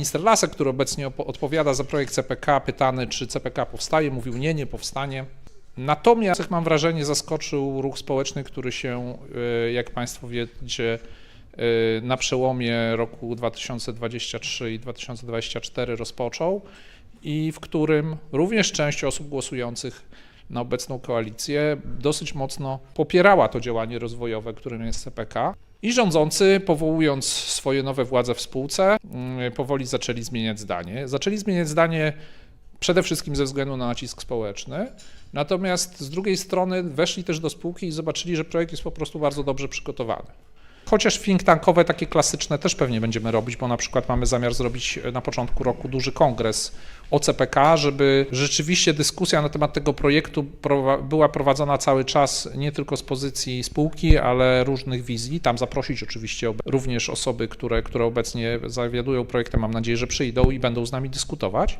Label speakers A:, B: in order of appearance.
A: minister Lasek, który obecnie odpowiada za projekt CPK, pytany, czy CPK powstaje, mówił nie, nie powstanie. Natomiast, mam wrażenie, zaskoczył ruch społeczny, który się, y, jak Państwo wiecie, y, na przełomie roku 2023 i 2024 rozpoczął i w którym również część osób głosujących na obecną koalicję dosyć mocno popierała to działanie rozwojowe, którym jest CPK. I rządzący, powołując swoje nowe władze w spółce, mm, powoli zaczęli zmieniać zdanie. Zaczęli zmieniać zdanie przede wszystkim ze względu na nacisk społeczny, natomiast z drugiej strony weszli też do spółki i zobaczyli, że projekt jest po prostu bardzo dobrze przygotowany. Chociaż think tankowe, takie klasyczne też pewnie będziemy robić, bo na przykład mamy zamiar zrobić na początku roku duży kongres o CPK, żeby rzeczywiście dyskusja na temat tego projektu była prowadzona cały czas nie tylko z pozycji spółki, ale różnych wizji. Tam zaprosić oczywiście również osoby, które, które obecnie zawiadują projektem. Mam nadzieję, że przyjdą i będą z nami dyskutować.